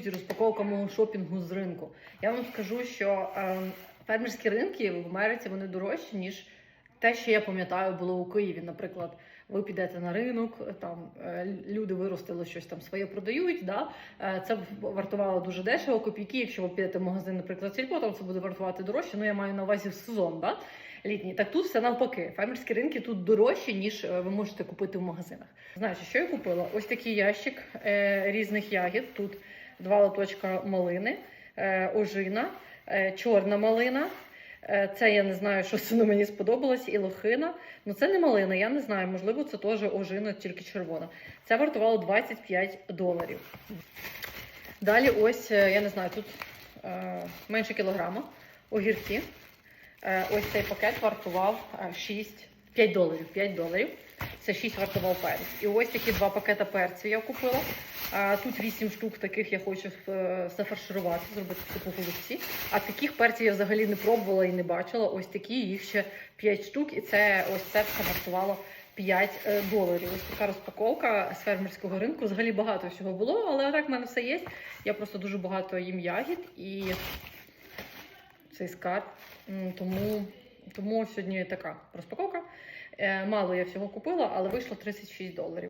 друзі, розпаковка мого шопінгу з ринку. Я вам скажу, що е, фермерські ринки в Америці вони дорожчі, ніж те, що я пам'ятаю, було у Києві. Наприклад, ви підете на ринок, там е, люди виростили щось там своє продають. Да? Е, Це вартувало дуже дешево, копійки. Якщо ви підете в магазин, наприклад, сільпо, там це буде вартувати дорожче. Ну я маю на увазі в сезон. Да? Літній. Так тут все навпаки. Фермерські ринки тут дорожчі, ніж е, ви можете купити в магазинах. Знаєте, що я купила? Ось такий ящик е, різних ягід. Тут два лоточка малини, е, ожина, е, чорна малина. Е, Це я не знаю, що це мені сподобалось, і лохина. Ну це не малина, я не знаю. Можливо, це теж ожина, тільки червона. Це вартувало 25 доларів. Далі, ось я не знаю, тут менше кілограма огірки. Ось цей пакет вартував е, 6, 5 доларів. 5 доларів. Це 6 вартував перець. І ось такі два пакета перцю я купила. Тут 8 штук таких я хочу е, зафарширувати, зробити типу голубці. А таких перців я взагалі не пробувала і не бачила. Ось такі, їх ще 5 штук. І це ось це все вартувало 5 е, доларів. Ось така розпаковка з фермерського ринку. Взагалі багато всього було, але так в мене все є. Я просто дуже багато їм ягід і цей скарб. Тому, тому сьогодні така розпаковка. Е, Мало я всього купила, але вийшло 36 доларів.